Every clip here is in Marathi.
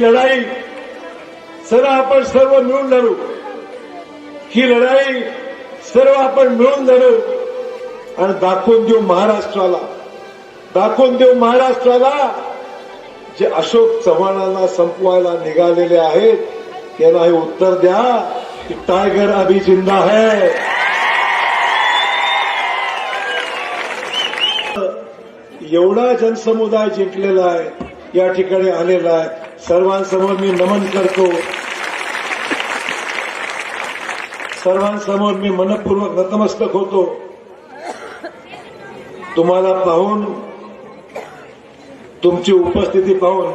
लढाई सर आपण सर्व मिळून लढू. ही लढाई सर्व आपण मिळून लढू. आणि दाखवून देऊ महाराष्ट्राला. दाखवून देऊ महाराष्ट्राला जे अशोक चव्हाणांना संपवायला निघालेले आहेत त्यांना हे उत्तर द्या की टायगर अभी जिंदा है. एवढा जनसमुदाय जिंकलेला आहे या ठिकाणी आलेला आहे. सर्वांसमोर मी नमन करतो. सर्वांसमोर मी मनपूर्वक नतमस्तक होतो. तुम्हाला पाहून तुमची उपस्थिती पाहून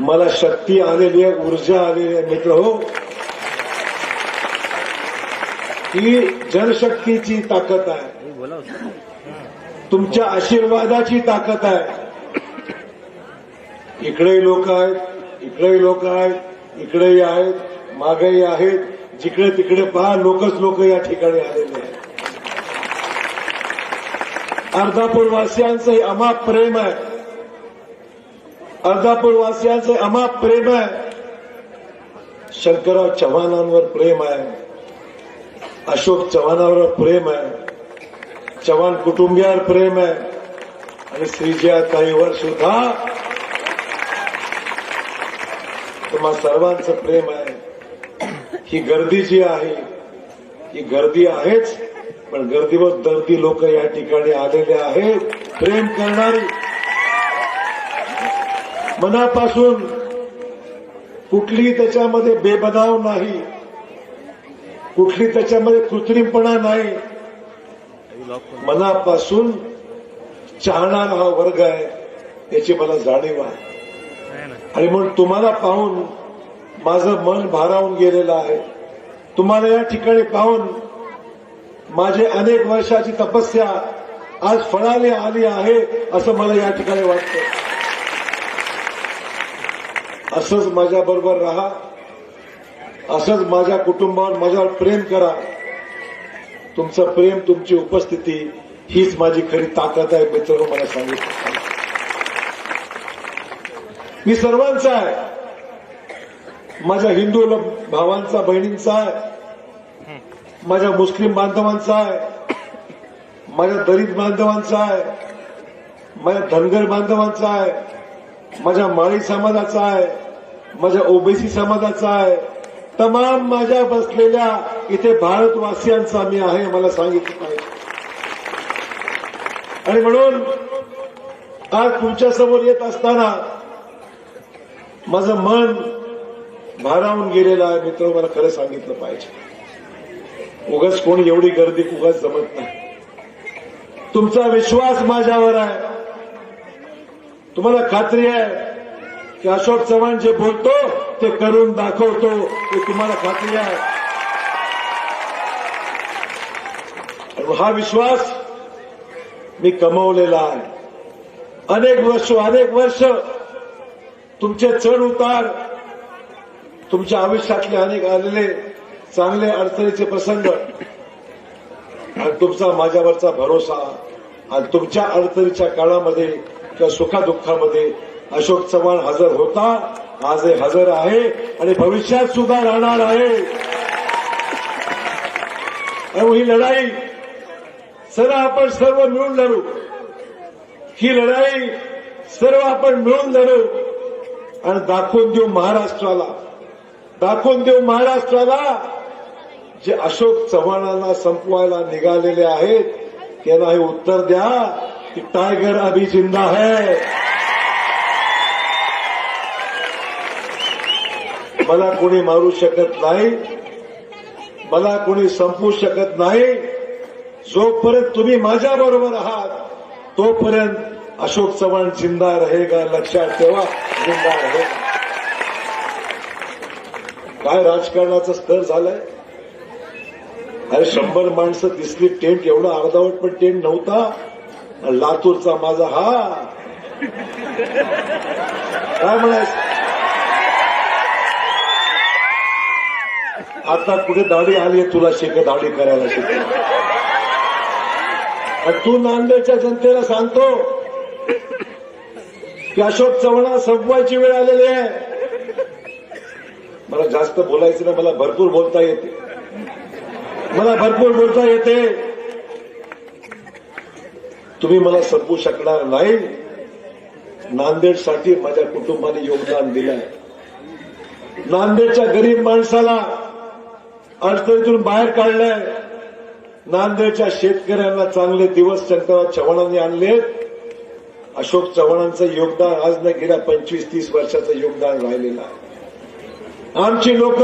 मला शक्ती आलेली आहे ऊर्जा आलेली आहे मित्र हो. ही जनशक्तीची ताकद आहे. तुमच्या आशीर्वादाची ताकद आहे. इकडेही लोक आहेत इकडेही लोक आहेत इकडेही आहेत मागेही आहेत. जिकडे तिकडे पहा लोकच लोक या ठिकाणी आलेले आहेत. अर्धापूरवासियांचं हे अमाप प्रेम आहे. अर्धापूरवासियांचं अमाप प्रेम आहे. शंकरराव चव्हाणांवर प्रेम आहे. अशोक चव्हाणांवर प्रेम आहे. चव्हाण कुटुंबियावर प्रेम आहे. आणि श्रीजया ताईवर सुद्धा तुम्हा सर्वांचं प्रेम आहे. ही गर्दी जी आहे ही गर्दी आहेच पण गर्दीवर दर्दी लोक या ठिकाणी आलेले आहेत. प्रेम करणारी. मनापासून कुठलीही त्याच्यामध्ये बेबनाव नाही. कुठली त्याच्यामध्ये कृत्रिमपणा नाही. मनापासून चाहणारा हा वर्ग आहे याची मला जाणीव आहे. आणि म्हणून तुम्हाला पाहून माझं मन भारावून गेलेलं आहे. तुम्हाला या ठिकाणी पाहून माझे अनेक वर्षाची तपस्या आज फळाली आली आहे असं मला या ठिकाणी वाटतं. असंच माझ्याबरोबर राहा. असंच माझ्या कुटुंबावर माझ्यावर प्रेम करा. तुमचं प्रेम तुमची उपस्थिती हीच माझी खरी ताकद आहे मित्र मला सांगितलं मी सर्वांचा आहे. माझ्या हिंदू भावांचा बहिणींचा आहे. माझ्या मुस्लिम बांधवांचा आहे. माझ्या दलित बांधवांचा आहे. माझ्या धनगर बांधवांचा आहे. माझ्या माळी समाजाचा आहे. माझ्या ओबीसी समाजाचा आहे. तमाम माझ्या बसलेल्या इथे भारतवासियांचा मी आहे मला सांगितलं पाहिजे. आणि म्हणून आज तुमच्यासमोर येत असताना माझं मन भारावून गेलेलं आहे मित्र मला खरं सांगितलं पाहिजे. उगाच कोणी एवढी गर्दी उगाच जमत नाही. तुमचा विश्वास माझ्यावर आहे. तुम्हाला खात्री आहे की अशोक चव्हाण जे बोलतो ते करून दाखवतो हे तुम्हाला खात्री आहे. हा विश्वास मी कमवलेला आहे. अनेक वर्ष अनेक वर्ष तुमचे चढ उतार तुमच्या आयुष्यातले अनेक आलेले चांगले अडचणीचे प्रसंग आणि तुमचा माझ्यावरचा भरोसा आणि तुमच्या अडचणीच्या काळामध्ये किंवा सुखादुःखामध्ये अशोक चव्हाण हजर होता आजही हजर आहे आणि भविष्यात सुद्धा राहणार आहे. ही लढाई सर्व आपण सर्व मिळून लढू. ही लढाई सर्व आपण मिळून लढू. आणि दाखवून देऊ महाराष्ट्राला. दाखवून देऊ महाराष्ट्राला जे अशोक चव्हाणांना संपवायला निघालेले आहेत त्यांना हे उत्तर द्या की टायगर अभी जिंदा है. मला कोणी मारू शकत नाही मला कोणी संपवू शकत नाही. जोपर्यंत तुम्ही माझ्या बरोबर आहात तोपर्यंत अशोक चव्हाण जिंदा रहेगा लक्षात ठेवा. पाठिंबा आहे काय राजकारणाचं स्तर झालंय? अरे शंभर माणसं दिसली टेंट एवढा अर्धावट पण टेंट नव्हता. लातूरचा माझा हा. काय म्हणायचं? आता कुठे दाढी आली तुला शिक दाढी करायला शिक. तू नांदेडच्या जनतेला सांगतो अशोक चव्हाणा संपवायची वेळ आलेली आहे. मला जास्त बोलायचं नाही मला भरपूर बोलता येते. मला भरपूर बोलता येते. तुम्ही मला संपू शकणार नाही. नांदेडसाठी माझ्या कुटुंबाने योगदान दिलंय. नांदेडच्या गरीब माणसाला अडचणीतून बाहेर काढलंय. नांदेडच्या शेतकऱ्यांना चांगले दिवस शंकरराव चव्हाणांनी आणलेत. अशोक चव्हाणांचं योगदान आज न गेल्या पंचवीस तीस वर्षाचं योगदान राहिलेलं आहे. आमची लोक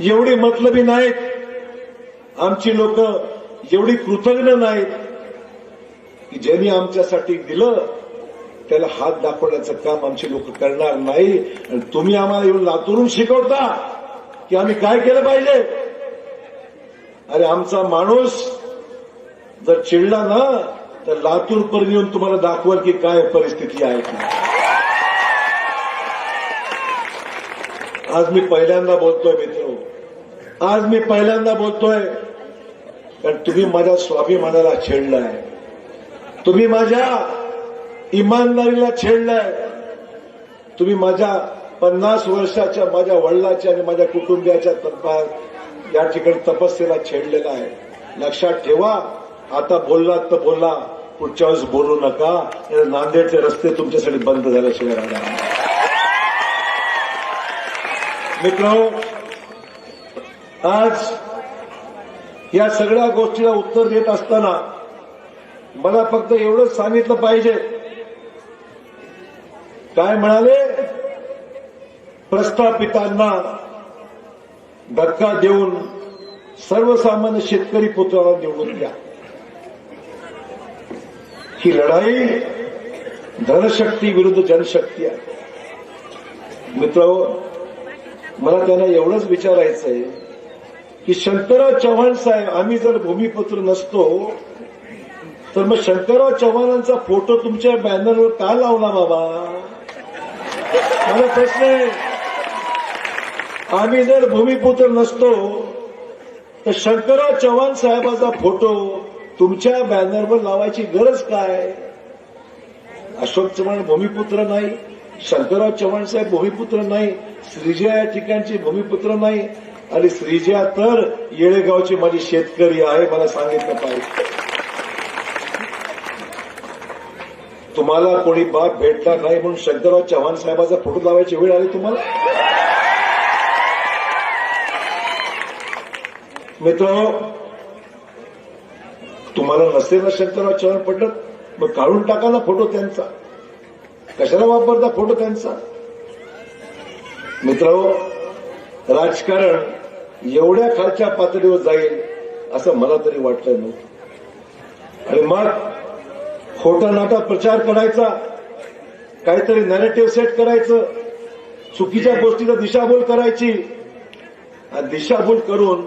एवढी मतलबी नाहीत. आमची लोक एवढी कृतज्ञ नाहीत की ज्यांनी आमच्यासाठी दिलं त्याला हात दाखवण्याचं काम आमची लोक करणार नाही. आणि तुम्ही आम्हाला येऊन लातूरून शिकवता की आम्ही काय केलं पाहिजे? अरे आमचा माणूस जर चिडला ना तर लातूर पर्यंत येऊन तुम्हाला दाखवाल की काय परिस्थिती आहे की आज मी पहिल्यांदा बोलतोय मित्र. आज मी पहिल्यांदा बोलतोय कारण तुम्ही माझ्या स्वाभिमानाला छेडलाय. तुम्ही माझ्या इमानदारीला छेडलाय. तुम्ही माझ्या पन्नास वर्षाच्या माझ्या वडिलाच्या आणि माझ्या कुटुंबियाच्या या ठिकाणी तपस्येला छेडलेला आहे. लक्षात ठेवा आता बोललात तर बोलला पुढच्या वेळेस बोलू नका. नांदेडचे रस्ते तुमच्यासाठी बंद झाल्याशिवाय राहणार मित्र आज या सगळ्या गोष्टीला उत्तर देत असताना मला फक्त एवढंच सांगितलं पाहिजे. काय म्हणाले? प्रस्थापितांना धक्का देऊन सर्वसामान्य शेतकरी पुत्राला निवडून द्या. ही लढाई धनशक्ती विरुद्ध जनशक्ती आहे. मित्र मला त्यांना एवढंच विचारायचं आहे की शंकरराव चव्हाण साहेब आम्ही जर भूमिपुत्र नसतो तर मग शंकरराव चव्हाणांचा फोटो तुमच्या बॅनरवर का लावला बाबा? मला प्रश्न आहे आम्ही जर भूमिपुत्र नसतो तर शंकरराव चव्हाण साहेबाचा फोटो तुमच्या बॅनरवर लावायची गरज काय? अशोक चव्हाण भूमिपुत्र नाही शंकरराव चव्हाण साहेब भूमिपुत्र नाही श्रीजया या ठिकाणची भूमिपुत्र नाही आणि श्रीजया तर येळेगावची माझी शेतकरी आहे मला सांगितलं पाहिजे. तुम्हाला कोणी बाप भेटला नाही म्हणून शंकरराव चव्हाण साहेबाचा फोटो लावायची वेळ आली तुम्हाला? मित्र तुम्हाला नसेल ना शंकरराव चव्हाण पडलं मग काढून टाका ना फोटो त्यांचा. कशाला वापरता फोटो त्यांचा? मित्र राजकारण एवढ्या खालच्या पातळीवर जाईल असं मला तरी वाटलं नव्हतं. आणि मग खोटा नाटा प्रचार करायचा काहीतरी नॅरेटिव्ह सेट करायचं चुकीच्या गोष्टीला दिशाभूल करायची आणि दिशाभूल करून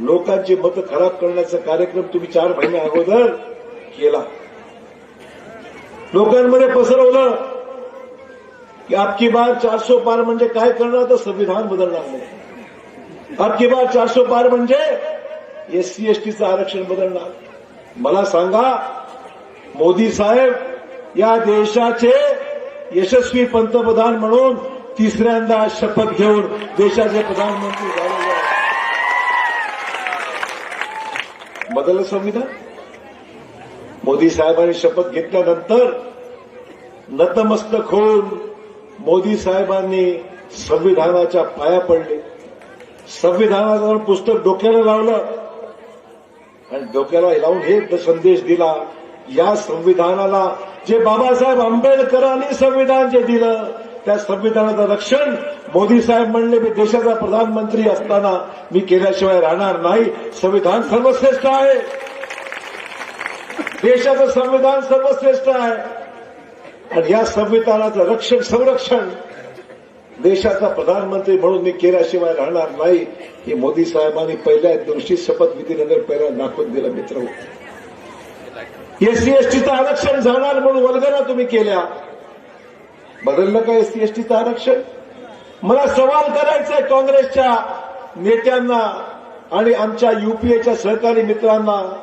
लोकांची मतं खराब करण्याचा कार्यक्रम तुम्ही चार महिने अगोदर केला. लोकांमध्ये पसरवलं. की आपकी बार चारसो पार म्हणजे काय करणार? तर संविधान बदलणार नाही. आपकी बार चारशे पार म्हणजे एससी एसटीचं आरक्षण बदलणार. मला सांगा मोदी साहेब या देशाचे यशस्वी पंतप्रधान म्हणून तिसऱ्यांदा शपथ घेऊन देशाचे प्रधानमंत्री झालेले आहेत. बदललं संविधान मोदी साहेबांनी शपथ घेतल्यानंतर नतमस्तक होऊन मोदी साहेबांनी संविधानाच्या पाया पडले. संविधानाचं पुस्तक डोक्याला लावलं आणि डोक्याला लावून हे संदेश दिला या संविधानाला जे बाबासाहेब आंबेडकरांनी संविधान जे दिलं त्या संविधानाचं रक्षण मोदी साहेब म्हणले मी देशाचा प्रधानमंत्री असताना मी केल्याशिवाय राहणार नाही. संविधान सर्वश्रेष्ठ आहे. देशाचं संविधान सर्वश्रेष्ठ आहे. आणि या संविधानाचं रक्षण संरक्षण देशाचा प्रधानमंत्री म्हणून मी केल्याशिवाय राहणार नाही हे मोदी साहेबांनी पहिल्या दिवशी शपथविधीनंतर पहिला दाखवून दिलं मित्र. एससी एसटीचं आरक्षण जाणार म्हणून वल्गना तुम्ही केल्या. बदललं का एससी एसटीचं आरक्षण? मला सवाल करायचा आहे काँग्रेसच्या नेत्यांना आणि आमच्या युपीएच्या सहकारी मित्रांना.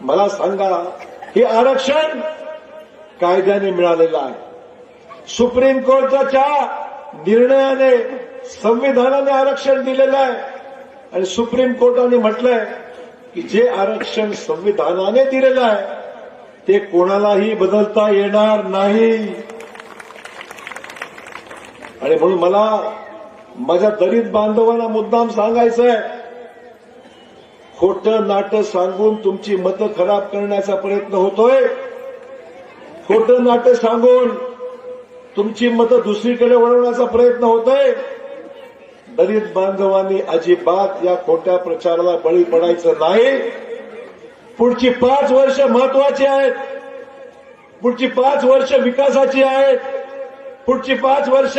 मला सांगा हे आरक्षण कायद्याने मिळालेलं आहे. सुप्रीम कोर्टाच्या निर्णयाने संविधानाने आरक्षण दिलेलं आहे. आणि सुप्रीम कोर्टाने म्हटलंय की जे आरक्षण संविधानाने दिलेलं आहे ते कोणालाही बदलता येणार नाही. आणि म्हणून मला माझ्या दलित बांधवांना मुद्दाम सांगायचंय खोटं नाटं सांगून तुमची मतं खराब करण्याचा प्रयत्न होतोय. खोटं नाटं सांगून तुमची मतं दुसरीकडे वळवण्याचा प्रयत्न होतोय. दलित बांधवांनी अजिबात या खोट्या प्रचाराला बळी पडायचं नाही. पुढची पाच वर्ष महत्वाची आहेत. पुढची पाच वर्ष विकासाची आहेत. पुढची पाच वर्ष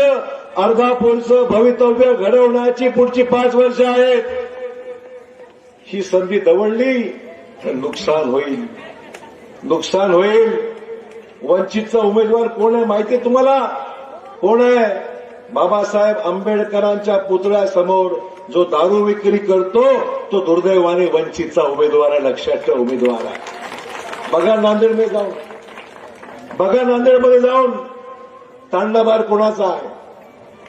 अर्धापूरचं भवितव्य घडवण्याची पुढची पाच वर्ष आहेत. ही संधी दवडली तर नुकसान होईल. नुकसान होईल. वंचितचा उमेदवार कोण आहे माहिती आहे तुम्हाला? कोण आहे? बाबासाहेब आंबेडकरांच्या पुतळ्यासमोर जो दारू विक्री करतो तो दुर्दैवाने वंचितचा उमेदवार आहे लक्षात ठेवा उमेदवार आहे. बघा नांदेडमध्ये जाऊन. बघा नांदेडमध्ये जाऊन. तांडाबार कोणाचा आहे?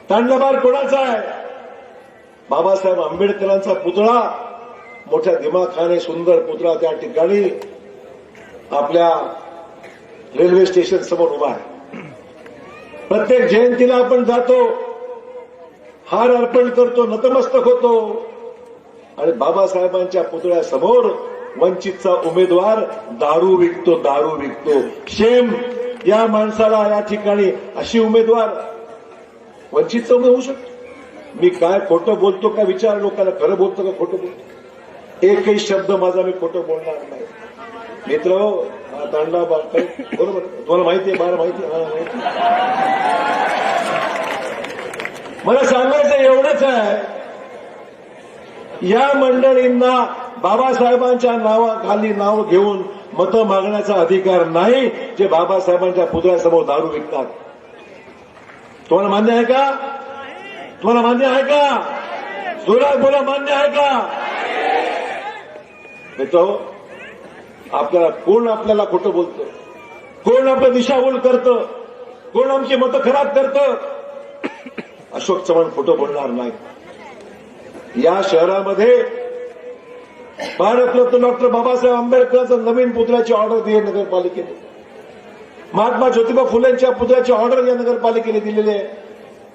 तांडाबार कोणाचा आहे? बाबासाहेब आंबेडकरांचा पुतळा मोठ्या दिमाखाने सुंदर पुतळा त्या ठिकाणी आपल्या रेल्वे स्टेशन समोर उभा आहे. प्रत्येक जयंतीला आपण जातो हार अर्पण करतो नतमस्तक होतो. आणि बाबासाहेबांच्या पुतळ्यासमोर वंचितचा उमेदवार दारू विकतो दारू विकतो. शेम या माणसाला या ठिकाणी अशी उमेदवार वंचित चौघ होऊ शकतो मी काय खोटं बोलतो का विचार लोकांना खरं बोलतो का खोटं बोलतो? एकही शब्द माझा मी खोटं बोलणार नाही. मित्र हो, हा तांडा बरोबर? तुम्हाला माहिती आहे मला माहिती मला माहिती मला सांगायचं एवढंच आहे. या मंडळींना बाबासाहेबांच्या नावाखाली नाव घेऊन मतं मागण्याचा अधिकार नाही जे बाबासाहेबांच्या पुतळ्यासमोर दारू विकतात. तुम्हाला मान्य आहे का? तुम्हाला मान्य आहे का? जोरात बोला मान्य आहे का? तो आपल्याला कोण आपल्याला खोटं बोलतं? कोण आपलं दिशाभूल करतं? कोण आमची मतं खराब करतं? अशोक चव्हाण खोटं बोलणार नाही. या शहरामध्ये भारतरत्न डॉक्टर बाबासाहेब आंबेडकरांचं नवीन पुतळ्याची ऑर्डर दिली नगरपालिकेने. महात्मा ज्योतिबा फुलेंच्या पुतळ्याची ऑर्डर या नगरपालिकेने दिलेली आहे.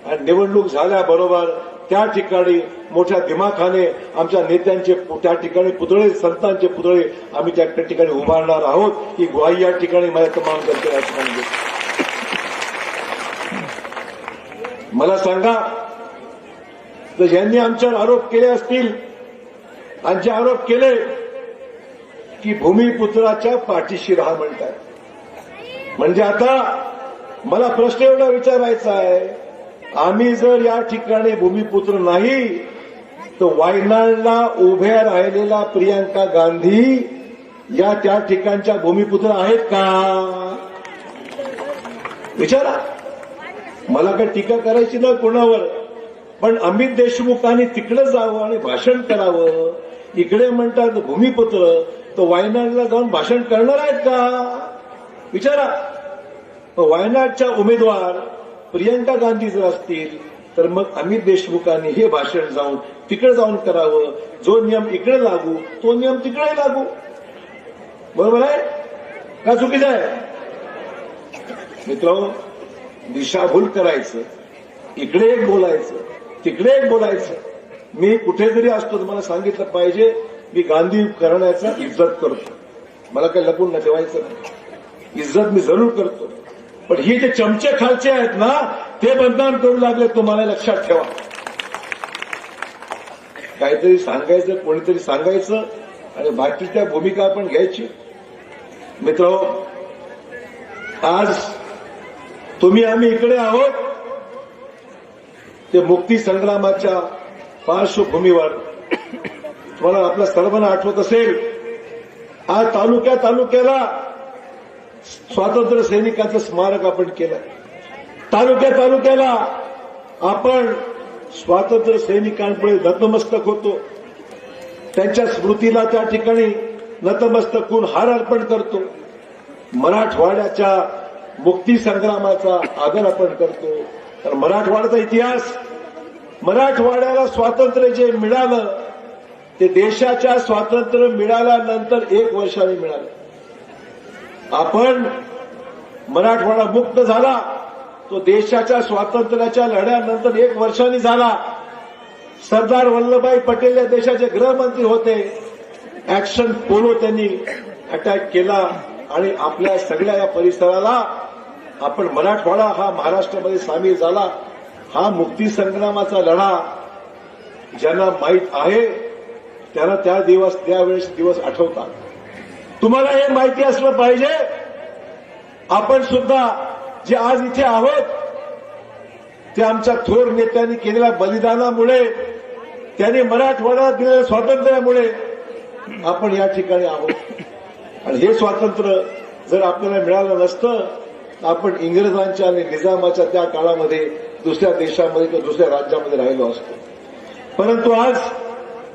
आणि निवडणूक झाल्याबरोबर त्या ठिकाणी मोठ्या दिमाखाने आमच्या नेत्यांचे त्या ठिकाणी पुतळे संतांचे पुतळे आम्ही त्या ठिकाणी उभारणार आहोत. ही ग्वाही या ठिकाणी माझ्या तमाम करते ठिकाणी मला सांगा तर ज्यांनी आमच्यावर आरोप केले असतील आणि जे आरोप केले की भूमिपुत्राच्या पाठीशी राहा म्हणतात. म्हणजे आता मला प्रश्न एवढा विचारायचा आहे आम्ही जर या ठिकाणी भूमिपुत्र नाही तर वायनाडला उभ्या राहिलेला प्रियांका गांधी या त्या ठिकाणच्या भूमिपुत्र आहेत का? विचारा. मला काही टीका करायची ना कोणावर पण अमित देशमुखांनी तिकडे जावं आणि भाषण करावं. इकडे म्हणतात भूमिपुत्र तर वायनाडला जाऊन भाषण करणार आहेत का? विचारा. वायनाडच्या उमेदवार प्रियंका गांधी जर असतील तर मग अमित देशमुखांनी हे भाषण जाऊन तिकडे जाऊन करावं. जो नियम इकडे लागू तो नियम तिकडे लागू. बरोबर आहे? का चुकीचं आहे? मित्र दिशाभूल करायचं. इकडे एक बोलायचं तिकडे एक बोलायचं. मी कुठे जरी असतो तुम्हाला सांगितलं पाहिजे मी गांधी करण्याचा इज्जत करतो. मला काही लपून न ठेवायचं. नाही इज्जत मी जरूर करतो. पण ही जे चमचे खालचे आहेत ना ते बदनाम करू लागले तुम्हाला लक्षात ठेवा. काहीतरी सांगायचं कोणीतरी सांगायचं आणि बाकीच्या भूमिका आपण घ्यायची. मित्र आज तुम्ही आम्ही इकडे आहोत. ते मुक्ती संग्रामाच्या पार्श्वभूमीवर तुम्हाला आपल्या सर्वांना आठवत असेल आज तालुक्या तालुक्याला स्वातंत्र्य सैनिकांचं स्मारक आपण केलं तालुक्या तालुक्याला आपण स्वातंत्र्य सैनिकांपुढे नतमस्तक होतो. त्यांच्या स्मृतीला त्या ठिकाणी नतमस्तक होऊन हार अर्पण करतो. मराठवाड्याच्या मुक्ती संग्रामाचा आदर आपण करतो. तर मराठवाड्याचा इतिहास मराठवाड्याला स्वातंत्र्य जे मिळालं ते देशाच्या स्वातंत्र्य मिळाल्यानंतर एक वर्षाने मिळालं. आपण मराठवाडा मुक्त झाला तो देशाच्या स्वातंत्र्याच्या लढ्यानंतर एक वर्षाने झाला. सरदार वल्लभभाई पटेल या देशाचे गृहमंत्री होते. ऍक्शन पोलो त्यांनी अटॅक केला आणि आपल्या सगळ्या या परिसराला आपण मराठवाडा हा महाराष्ट्रामध्ये सामील झाला. हा मुक्ती संग्रामाचा लढा ज्यांना माहीत आहे त्यांना त्या दिवस त्यावेळेस दिवस आठवतात. तुम्हाला हे माहिती असलं पाहिजे आपण सुद्धा जे आज इथे आहोत ते आमच्या थोर नेत्यांनी केलेल्या बलिदानामुळे त्यांनी मराठवाड्याला दिलेल्या स्वातंत्र्यामुळे आपण या ठिकाणी आहोत. आणि हे स्वातंत्र्य जर आपल्याला मिळालं नसतं तर आपण इंग्रजांच्या आणि निजामाच्या त्या काळामध्ये दुसऱ्या देशामध्ये किंवा दुसऱ्या राज्यामध्ये राहिलो असतो. परंतु आज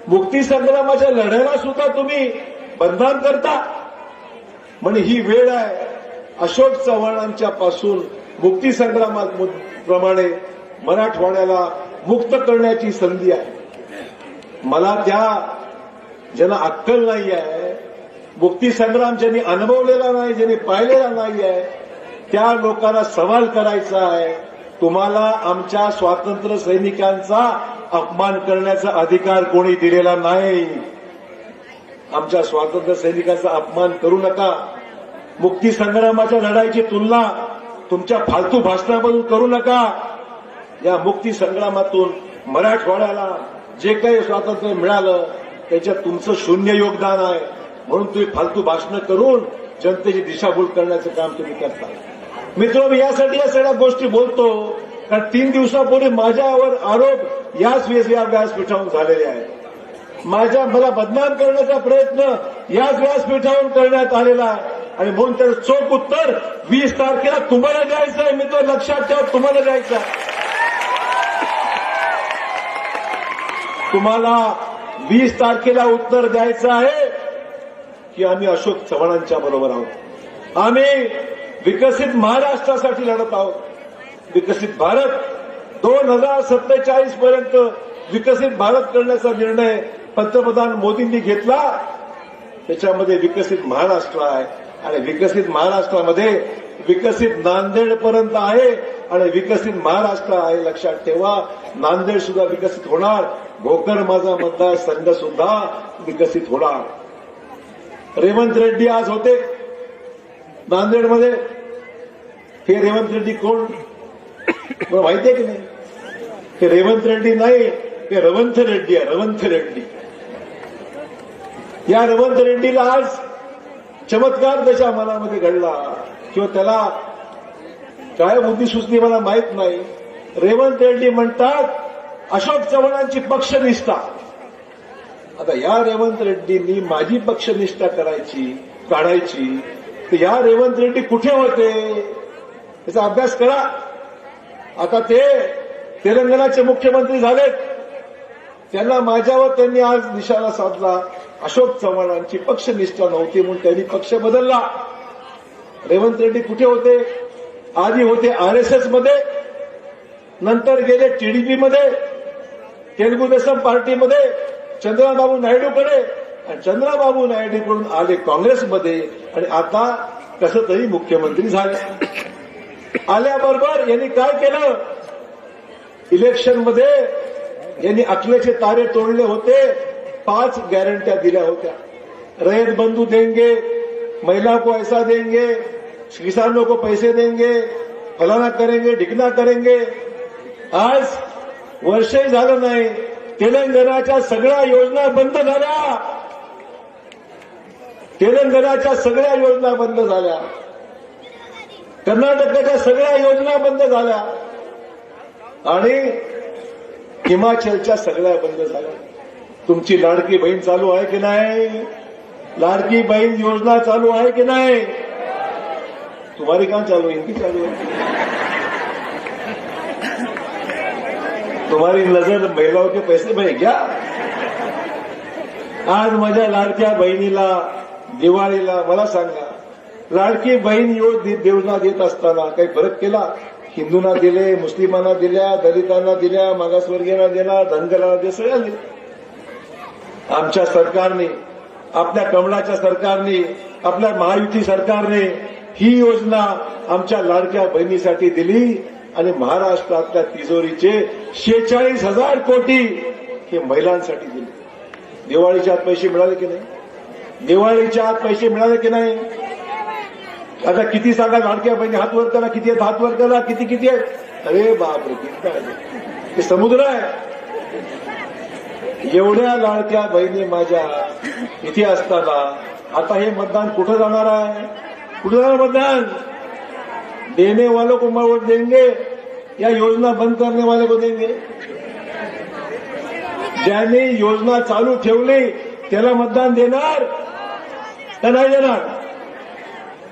मुक्ती संग्रामाच्या लढ्याला सुद्धा तुम्ही बंधन करता. म्हणजे ही वेळ आहे. अशोक चव्हाणांच्या पासून मुक्ती संग्रामाप्रमाणे मराठवाड्याला मुक्त करण्याची संधी आहे. मला त्या ज्यांना अक्कल नाही आहे मुक्ती संग्राम ज्यांनी अनुभवलेला नाही ज्यांनी पाहिलेला नाही आहे त्या लोकांना सवाल करायचा आहे. तुम्हाला आमच्या स्वातंत्र्य सैनिकांचा अपमान करण्याचा अधिकार कोणी दिलेला नाही. आमच्या स्वातंत्र्य सैनिकांचा अपमान करू नका. मुक्ती संग्रामाच्या लढाईची तुलना तुमच्या फालतू भाषणामधून करू नका. या मुक्ती संग्रामातून मराठवाड्याला जे काही स्वातंत्र्य मिळालं त्याच्यात तुमचं शून्य योगदान आहे. म्हणून तुम्ही फालतू भाषणं करून जनतेची दिशाभूल करण्याचं काम तुम्ही करता. मित्र मी यासाठी या सगळ्या गोष्टी बोलतो. कारण तीन दिवसापूर्वी माझ्यावर आरोप याच वेळेस या व्यासपीठावरून झालेले आहेत. माझ्या मला बदनाम करण्याचा प्रयत्न याच व्यासपीठावरून करण्यात आलेला आहे. आणि म्हणून त्याचं चोख उत्तर वीस तारखेला तुम्हाला द्यायचं आहे मित्र लक्षात ठेवा तुम्हाला द्यायचं आहे. तुम्हाला वीस तारखेला उत्तर द्यायचं आहे की आम्ही अशोक चव्हाणांच्या बरोबर आहोत. आम्ही विकसित महाराष्ट्रासाठी लढत आहोत. विकसित भारत दोन हजार सत्तेचाळीस पर्यंत विकसित भारत करण्याचा निर्णय पंतप्रधान मोदींनी घेतला. त्याच्यामध्ये विकसित महाराष्ट्र आहे आणि विकसित महाराष्ट्रामध्ये विकसित नांदेड पर्यंत आहे आणि विकसित महाराष्ट्र आहे लक्षात ठेवा. नांदेड सुद्धा विकसित होणार. भोकर माझा मतदारसंघ सुद्धा विकसित होणार. रेवंत रेड्डी आज होते. नांदेडमध्ये हे रेवंत रेड्डी कोण? मला माहिती आहे की नाही? हे रेवंत रेड्डी नाही हे रवंथ रेड्डी आहे रवंथ रेड्डी. या रवंत रेड्डीला आज चमत्कार त्याच्या मनामध्ये घडला. किंवा त्याला काय बुद्धी सुचली मला माहीत नाही. रेवंत रेड्डी म्हणतात अशोक चव्हाणांची पक्षनिष्ठा. आता या रेवंत रेड्डींनी माझी पक्षनिष्ठा करायची काढायची तर या रेवंत रेड्डी कुठे होते? त्याचा अभ्यास करा. आता ते तेलंगणाचे मुख्यमंत्री झालेत. त्यांना माझ्यावर त्यांनी आज निशाणा साधला. अशोक चव्हाणांची पक्षनिष्ठा नव्हती म्हणून त्यांनी पक्ष बदलला. रेवंत रेड्डी कुठे होते? आधी होते आरएसएसमध्ये नंतर गेले टीडीपीमध्ये तेलगू देसम पार्टीमध्ये चंद्राबाबू नायडूकडे आणि चंद्राबाबू नायडूकडून आले काँग्रेसमध्ये. आणि आता कसं तरी मुख्यमंत्री झाले. आल्याबरोबर यांनी काय केलं? इलेक्शनमध्ये यांनी अकलेचे तारे तोडले होते. पाच गॅरंट्या दिल्या होत्या. रयत बंधू देंगे महिला को ऐसा देंगे किसानों को पैसे देंगे फलाना करेंगे ढिकना करेंगे. आज वर्षही झालं नाही. तेलंगणाच्या सगळ्या योजना बंद झाल्या. तेलंगणाच्या सगळ्या योजना बंद झाल्या. कर्नाटकाच्या सगळ्या योजना बंद झाल्या. आणि हिमाचलच्या सगळ्या बंद झाल्या. तुमची लाडकी बहीण चालू आहे की नाही? लाडकी बहीण योजना चालू आहे की नाही? तुम्हारी का चालू हिंदी चालू है तुम्हारी नजर महिलाओं के पैसे में क्या? आज माझ्या लाडक्या बहिणीला दिवाळीला मला सांगा लाडकी बहीण यो- योजना देत असताना काही फरक केला? हिंदूंना दिले मुस्लिमांना दिल्या दलितांना दिल्या मागासवर्गीयांना दिला धनगरांना दे सगळ्यांना दिले आमच्या सरकारने आपल्या कमळाच्या सरकारने आपल्या महायुती सरकारने ही योजना आमच्या लाडक्या बहिणीसाठी दिली आणि महाराष्ट्रातल्या तिजोरीचे शेचाळीस हजार कोटी हे महिलांसाठी दिले. दिवाळीच्या आत पैसे मिळाले की नाही? दिवाळीच्या आत पैसे मिळाले की नाही? आता किती सांगा लाडक्या बहिणी हात वर करा किती आहेत हात वर करा किती किती आहेत? अरे बापरे किती समुद्र आहे. एवढ्या लाडक्या बहिणी माझ्या इथे असताना आता हे मतदान कुठं जाणार आहे? कुठं जाणार मतदान? देने वालों को वोट देंगे या योजना बंद करने वाले को देंगे. ज्याने योजना चालू ठेवली त्याला मतदान देणार. का नाही देणार.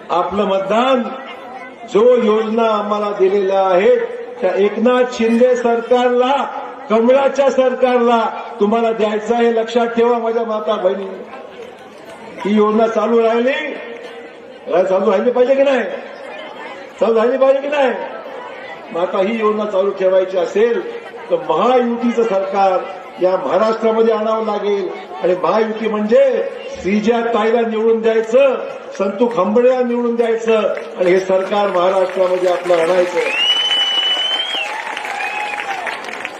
आपलं मतदान जो योजना आम्हाला दिलेल्या आहेत त्या एकनाथ शिंदे सरकारला कमळाच्या सरकारला तुम्हाला द्यायचं आहे लक्षात ठेवा माझ्या माता बहिणी. ही योजना चालू राहिली. चालू राहिली पाहिजे की नाही? चालू राहिली पाहिजे की नाही? मग आता ही योजना चालू ठेवायची असेल तर महायुतीचं सरकार या महाराष्ट्रामध्ये आणावं लागेल. आणि महायुती म्हणजे श्रीजा ताईला निवडून द्यायचं संतू खंबळेला निवडून द्यायचं आणि हे सरकार महाराष्ट्रामध्ये आपलं आणायचं.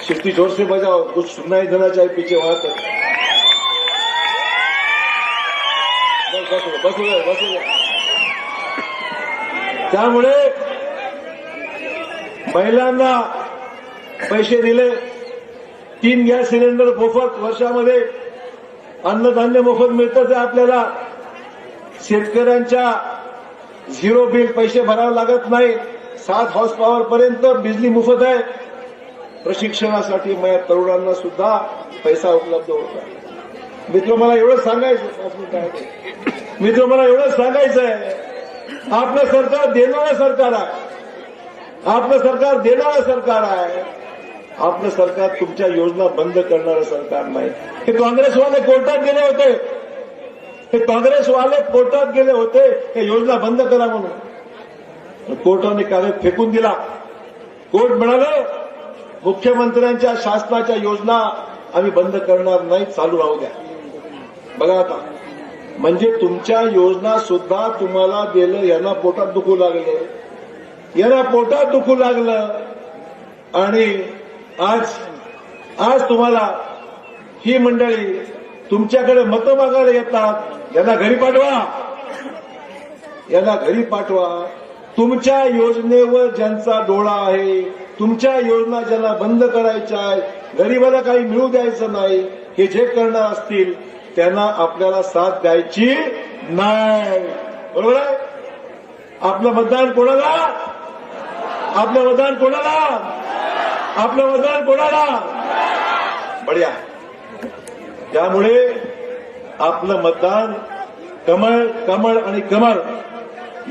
शिफ्टी जोरसे बजाव बजाओ कुछ धनाच्या ही देना चाहिए बसू वहां बसू. त्यामुळे महिलांना पैसे दिले. तीन गॅस सिलेंडर मोफत वर्षामध्ये अन्नधान्य मोफत मिळतं ते आपल्याला शेतकऱ्यांच्या झिरो बिल पैसे भरावे लागत नाही. सात हाऊस पॉवर पर्यंत बिजली मोफत आहे. प्रशिक्षणासाठी माझ्या तरुणांना सुद्धा पैसा उपलब्ध होता मित्र मला एवढं सांगायचं मित्र मला एवढं सांगायचं आहे. आपलं सरकार देणारं सरकार आहे. आपलं सरकार देणारं सरकार आहे. आपलं सरकार तुमच्या योजना बंद करणारं सरकार नाही. हे काँग्रेसवाले कोर्टात गेले होते. हे काँग्रेसवाले कोर्टात गेले होते. हे योजना बंद करा म्हणून. कोर्टाने कागद फेकून दिला. कोर्ट म्हणालं मुख्यमंत्र्यांच्या शासनाच्या योजना आम्ही बंद करणार नाही चालू राहू द्या. बघा आता म्हणजे तुमच्या योजना सुद्धा तुम्हाला दिलं यांना पोटात दुखू लागले. यांना पोटात दुखू लागलं आणि आज आज तुम्हाला ही मंडळी तुमच्याकडे मतं मागायला येतात. यांना घरी पाठवा. यांना घरी पाठवा. तुमच्या योजनेवर ज्यांचा डोळा आहे तुमच्या योजना ज्यांना बंद करायच्या आहेत गरीबाला काही मिळू द्यायचं नाही हे जे करणार असतील त्यांना आपल्याला साथ द्यायची नाही. बरोबर आहे? आपलं मतदान कोणाला? आपलं मतदान कोणाला? आपलं मतदान कोणाला? बढिया. त्यामुळे आपलं मतदान कमळ कमळ आणि कमळ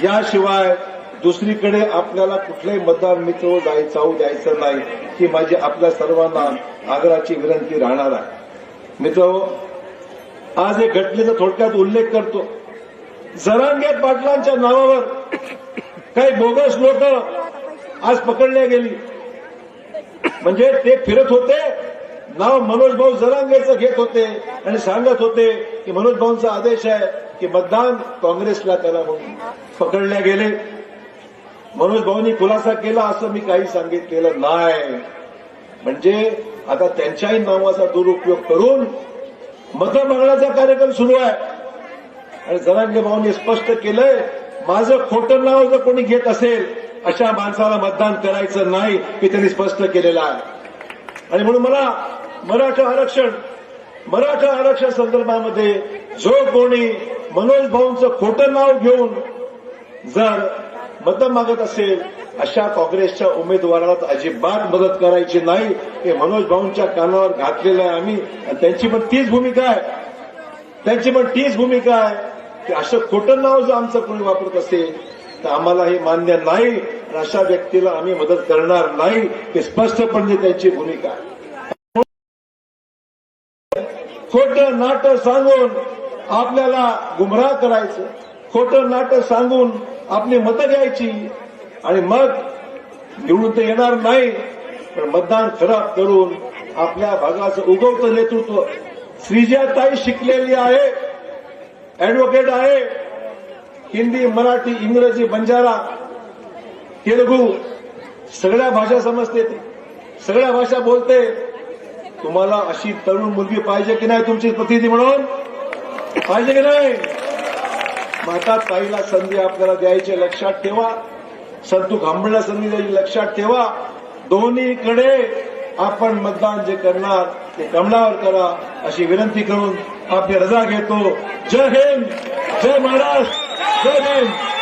याशिवाय दुसरीकडे आपल्याला कुठलाही मतदार मित्र जायचा जाऊ द्यायचं नाही ही माझी आपल्या सर्वांना आग्रहाची विनंती राहणार आहे. मित्र आज एक घटनेचा थोडक्यात उल्लेख करतो. जरांगेत पाटलांच्या नावावर काही बोगस लोक आज पकडल्या गेली. म्हणजे ते फिरत होते. नाव मनोज भाऊ जरांगेचं घेत होते आणि सांगत होते की मनोज भाऊंचा आदेश आहे की मतदान काँग्रेसला त्याला म्हणून. पकडल्या गेले. मनोज भाऊंनी खुलासा केला असं मी काही सांगितलेलं नाही. म्हणजे आता त्यांच्याही नावाचा दुरुपयोग करून मतं मागण्याचा कार्यक्रम सुरू आहे. आणि जरांगे भाऊंनी स्पष्ट केलंय माझं खोटं नाव जर कोणी घेत असेल अशा माणसाला मतदान करायचं नाही हे त्यांनी स्पष्ट केलेलं आहे. आणि म्हणून मला मराठा आरक्षण मराठा आरक्षण संदर्भामध्ये जो कोणी मनोज भाऊंचं खोटं नाव घेऊन जर मतं मागत असेल अशा काँग्रेसच्या उमेदवाराला अजिबात मदत करायची नाही. हे मनोज भाऊंच्या कानावर घातलेलं आहे आम्ही. आणि त्यांची पण तीच भूमिका आहे. त्यांची पण तीच भूमिका आहे की असं खोटं नाव जर आमचं कोणी वापरत असेल तर आम्हाला हे मान्य नाही अशा व्यक्तीला आम्ही मदत करणार नाही हे स्पष्टपणे त्यांची भूमिका खोट नाट नाटक सांगून आपल्याला गुमराह करायचं खोटं नाटक सांगून आपली मतं घ्यायची आणि मग निवडून तर येणार नाही पण मतदान खराब करून आपल्या भागाचं उगवतं नेतृत्व. श्रीजाताई शिकलेली आहे ऍडव्होकेट आहे. हिंदी मराठी इंग्रजी बंजारा तेलगू सगळ्या भाषा समजते ती. सगळ्या भाषा बोलते. तुम्हाला अशी तरुण मुलगी पाहिजे की नाही तुमची प्रतिनिधी म्हणून? पाहिजे की नाही? माता ताईला संधी आपल्याला द्यायची लक्षात ठेवा. संतू खांबळला संधी द्यायची लक्षात ठेवा. दोन्हीकडे आपण मतदान जे करणार ते कमलावर करा अशी विनंती करून आपली रजा घेतो. जय हिंद जय महाराष्ट्र. जय हिंद